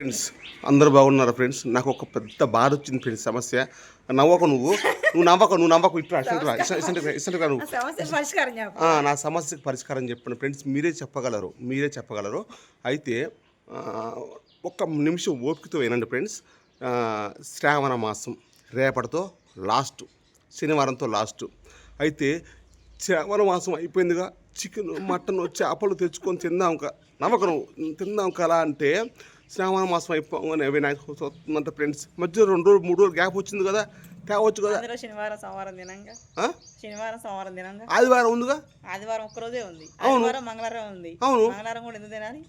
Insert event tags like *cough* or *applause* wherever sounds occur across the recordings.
Friends అందరూ బాగున్నారా friends నాకు ఒక పెద్ద బాధ వచ్చింది ఫ్రెండ్స్ సమస్య. నవ్వకు నువ్వు. నువ్వు నవ్వకు నువ్వు నవ్వకు ఇట్లా ఇసంటిరా నువ్వు. నా సమస్యకు పరిష్కారం చెప్పండి ఫ్రెండ్స్ మీరే చెప్పగలరు మీరే చెప్పగలరు. అయితే ఒక్క నిమిషం ఓపికతో వినండి ఫ్రెండ్స్ శ్రావణ మాసం రేపటితో లాస్ట్ శనివారంతో లాస్ట్ అయితే శ్రావణ మాసం అయిపోయిందిగా. చికెన్ మటన్ చేపలు తెచ్చుకొని తిందాం కా నమ్మకం తిందాం కదా అంటే శ్రావణ మాసం అయిపోగానే వినాయక వస్తుందంట ఫ్రెండ్స్ మధ్యలో రెండు రోజులు మూడు రోజులు గ్యాప్ వచ్చింది కదా? తేవచ్చు కదా? శనివారం సోమవారం దినంగా ఆ? శనివారం సోమవారం దినంగా ఆదివారం ఉందిగా? ఆదివారం ఒక్క రోజే ఉంది. ఆదివారం మంగళవారం ఉంది. అవును. మంగళవారం కూడా ఎందుకు తినాలి?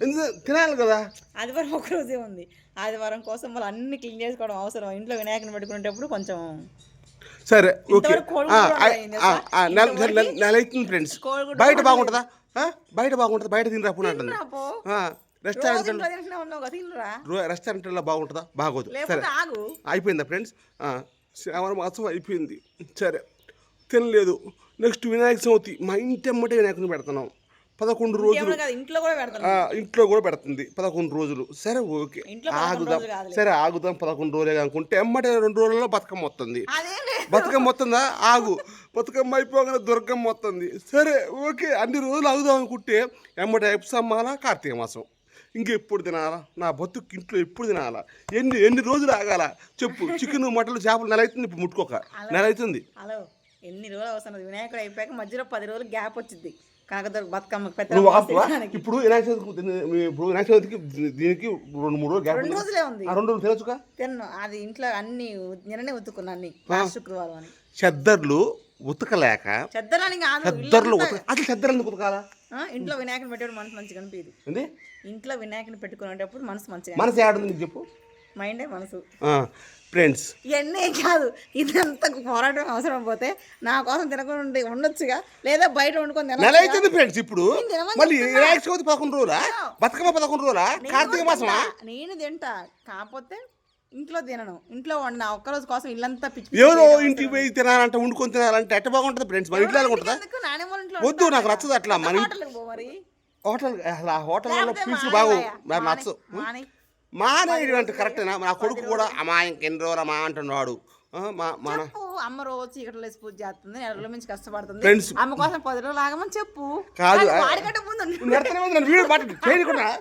ఎందుకు? తినాలి కదా? ఆదివారం ఒక్క రోజే ఉంది. ఆదివారం కోసం మళ్ళీ అన్ని క్లీన్ చేసుకోవడం అవసరం. ఇంట్లో వినాయకుని పెట్టుకునేటప్పుడు కొంచెం సరే ఓకే. నెల ఫ్రెండ్స్ బయట బాగుంటుందా? బయట బాగుంటుందా బయట తిని రాకుండా అంటుంది. రెస్టారెంట్ తినరా? రెస్టారెంట్లో బాగుంటుందా? బాగోదు. సరే. అయిపోయిందా ఫ్రెండ్స్ శ్రావణ మాసం అయిపోయింది. సరే. తినలేదు. నెక్స్ట్ వినాయక చవితి. మా ఇంటి అమ్మటే వినాయకుని పెడుతున్నాం. పదకొండు రోజులు. ఇంట్లో కూడా ఇంట్లో కూడా పెడుతుంది. పదకొండు రోజులు. సరే ఓకే. ఆగుదాం. సరే ఆగుదాం పదకొండు రోజులే అనుకుంటే ఎమ్మటే రెండు రోజుల్లో బతుకమ్మ వస్తుంది. బతుకమ్మ వస్తుందా? ఆగు. బతుకమ్మ అయిపోగానే దుర్గమ్మ వస్తుంది. సరే ఓకే. అన్ని రోజులు ఆగుదాం అనుకుంటే ఎమ్మటి ఎప్సమ్మాలా కార్తీక మాసం. ఇంకెప్పుడు తినాలా? నా బతుకు ఇంట్లో ఎప్పుడు తినాలా? ఎన్ని ఎన్ని రోజులు ఆగాల? చెప్పు. చికెన్ మటన్లు చేపలు నెల అవుతుంది ఇప్పుడు ముట్టుకోక. నెల అవుతుంది ఎన్ని రోజులు అవసరం. వినాయకుడు అయిపోయాక మధ్యలో పది రోజులు గ్యాప్ వచ్చింది కాకదొర బతుకమ్మ నువ్వు ఇప్పుడు వినాయక చవితికి ఇప్పుడు వినాయక చవితికి దీనికి రెండు మూడు రోజులు గ్యాప్ రెండు. రోజులే ఉంది. రెండు రోజులు తినచ్చుగా? తిన్ను. అది ఇంట్లో అన్ని నిన్ననే ఉతుకున్నా అన్ని. శుక్రవారం అని. చెద్దర్లు ఉతకలేక చెద్దరాని కాదు చెద్దర్లు ఉతక అసలు చెద్దరు ఎందుకు ఉతకాలా? ఇంట్లో వినాయకుని పెట్టేటప్పుడు మనసు మంచిగా అనిపించదు ఇంట్లో వినాయకుని పెట్టుకునేటప్పుడు మనసు మంచిగా మనసు ఏడుంది నీకు చెప్పు. మైండే మనసు. ఫ్రెండ్స్ ఇవన్నీ కాదు. ఇదంతా పోరాటం అవసరం పోతే నా కోసం తినకుండా ఉండి ఉండొచ్చుగా. లేదా బయట వండుకొని నెల. అవుతుంది ఫ్రెండ్స్ ఇప్పుడు. మళ్ళీ వినాయక చవితి పదకొండు రోజులా? బతుకమ్మ పదకొండు రోజులా? కార్తీక మాసమా? తింటా. నేను తింటా. కాకపోతే ఇంట్లో తినను. ఇంట్లో వండిన ఒక్కరోజు కోసం ఇల్లంతా పిచ్చి ఎవరో చేయడం ఇంటికి పోయి తినాలంటే వండుకొని తినాలంటే ఎట్ట బాగుంటుంది ఫ్రెండ్స్ మన ఇంట్లో ఉంటుందా వద్దు నాకు నచ్చదు అట్లా. మరి హోటల్ అసలు ఆ హోటల్లో పీసులు బాగు. నాకు. నచ్చదు. అంటే కరెక్టేనా నా కొడుకు కూడా అమ్మా ఇంకెన్ని రోజులు అమ్మా అంటున్నాడు అమ్మ రోజు చీకట్లో వేసి పూజ చేస్తుంది నెల రోజుల నుంచి కష్టపడుతుంది. అమ్మ కోసం పది రోజులు ఆగమని చెప్పు. కాదు, వాడికంటే ముందు నువ్వు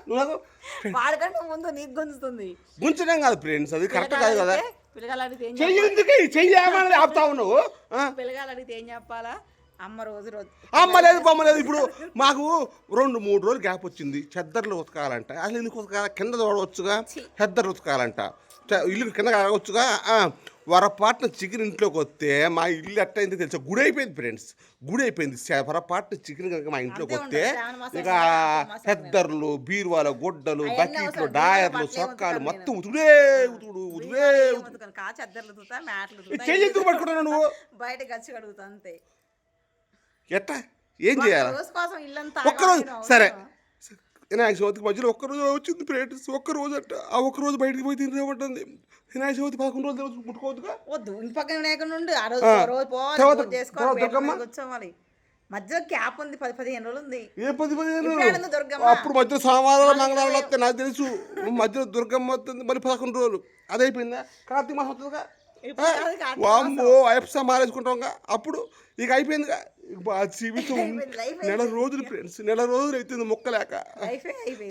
నువ్వు *laughs* వాడికంటే ముందు నీకు గుంజుతుంది. గుంచడం కాదు ఫ్రెండ్స్ అది కరెక్ట్ కాదు కదా. పిల్లగాలు అడిగితే ఏం చెయ్యి ఎందుకు? చెయ్యి ఏమని ఆపుతా ఉన్నావు ఆ? పిల్లగాలు అడిగితే ఏం చెప్పాలా? అమ్మ రోజు రోజు. అమ్మ లేదు బొమ్మ లేదు. ఇప్పుడు మాకు రెండు మూడు రోజులు గ్యాప్ వచ్చింది. చెద్దర్లు ఉతకాలంట. అసలు ఎందుకు ఉతకాల? కింద చూడవచ్చుగా చెద్దర్లు ఉతకాలంట. ఇల్లు కింద కావచ్చుగా వరపాటున చికెన్ ఇంట్లోకి వస్తే మా ఇల్లు ఎట్టయింది తెలుసా? గుడి అయిపోయింది ఫ్రెండ్స్. గుడి అయిపోయింది. వరపాటున చికెన్ కనుక మా ఇంట్లోకి వస్తే ఇక చెద్దర్లు బీరువాల గుడ్డలు బకెట్లు. డాయర్లు ఉతుకుతాను మొత్తం ఉతుడే ఉతుడు ఉతుడే చెయ్యి ఎందుకు పట్టుకున్నావు నువ్వు? బయట గచ్చి కడుగుతా అంతే. ఎట్టా? ఏం చేయాలి? ఒక్కరోజు సరే? వినాయక చవితికి మధ్యలో ఒక్కరోజు వచ్చింది ఫ్రెండ్స్ ఒక్కరోజు అంట ఆ ఒక్కరోజు బయటికి పోయి తినేమంటుంది వినాయక చవితి పదకొండు రోజులు రోజు ముట్టుకోవద్దుగా? వద్దు ఇంటి పక్కన వినాయకుడు నుండి ఆ రోజు రోజు పోవాలి కూర్చోవాలి మధ్యలో క్యాప్ ఉంది పది పదిహేను రోజులు ఉంది. ఏ పది పదిహేను దుర్గమ్మ? అప్పుడు మధ్యలో సోమవారం మంగళవారం వస్తాయి నాకు తెలుసు. మధ్యలో దుర్గమ్మ వస్తుంది మళ్ళీ పదకొండు రోజులు. అది అయిపోయిందా కార్తీక మాసం వస్తుందిగా? వామ్మో అయ్యప్ప మారేసుకుంటాంగా అప్పుడు ఇక అయిపోయిందిగా. జీవితం *laughs* నెల రోజులు ఫ్రెండ్స్ నెల రోజులు అవుతుంది మొక్కలేక.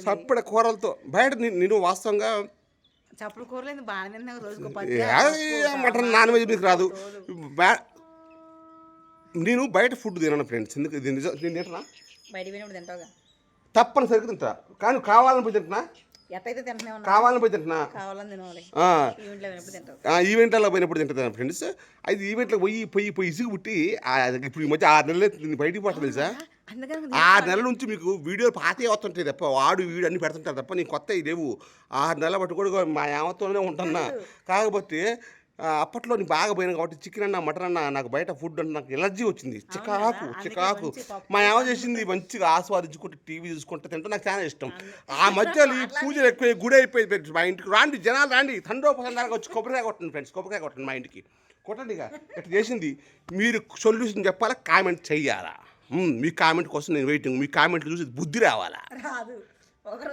చప్పటి కూరలతో. బయట నేను వాస్తవంగా చప్పుడు కూరలేదు మటన్ నాన్ వెజ్ మీకు రాదు. నేను బయట ఫుడ్ తినను ఫ్రెండ్స్ ఎందుకు? నేను తింటున్నా? తప్పనిసరిగా తింటా. కానీ కావాలని పోయి తింటున్నా. ఎట్టయితే కావాలని పోయి తింటున్నా? కావాలని తినాలి. ఈవెంట్లలో పోయినప్పుడు తింటుంది ఫ్రెండ్స్. అయితే ఈవెంట్లో పోయి పోయి పోయి ఇసుగు పుట్టి ఇప్పుడు ఈ మధ్య ఆరు నెలలు బయటికి తెలుసా? అందుకని ఆరు నెలల నుంచి మీకు వీడియోలు పాతే వస్తుంటాయి తప్ప వాడు వీడు అన్ని పెడుతుంటారు తప్ప నీకు కొత్త లేవు ఆరు నెలల బట్టి కూడా మా యామతోనే ఉంటున్నా. కాకపోతే అప్పట్లో నీ బాగా పోయినా కాబట్టి చికెన్ అన్న మటన్ అన్న నాకు బయట ఫుడ్ అంటే నాకు ఎలర్జీ వచ్చింది. చికాకు చికాకు. మా యామ చేసింది మంచిగా ఆస్వాదించుకుంటే టీవీ చూసుకుంటే తింటే నాకు చాలా ఇష్టం. ఆ మధ్యలో ఈ పూజలు ఎక్కువ గుడి అయిపోయి ఫ్రెండ్స్. మా ఇంటికి రాండి జనాలు రాండి. తండ్రి వచ్చి కొబ్బరికాయ కొట్టండి ఫ్రెండ్స్. కొబ్బరికాయ కొట్టండి మా ఇంటికి. కొట్టండి ఇక. ఇట్లా చేసింది. మీరు సొల్యూషన్ చెప్పాలా కామెంట్ చెయ్యాలా? మీ కామెంట్ కోసం నేను వెయిటింగ్ మీ కామెంట్లు చూసి బుద్ధి రావాలా?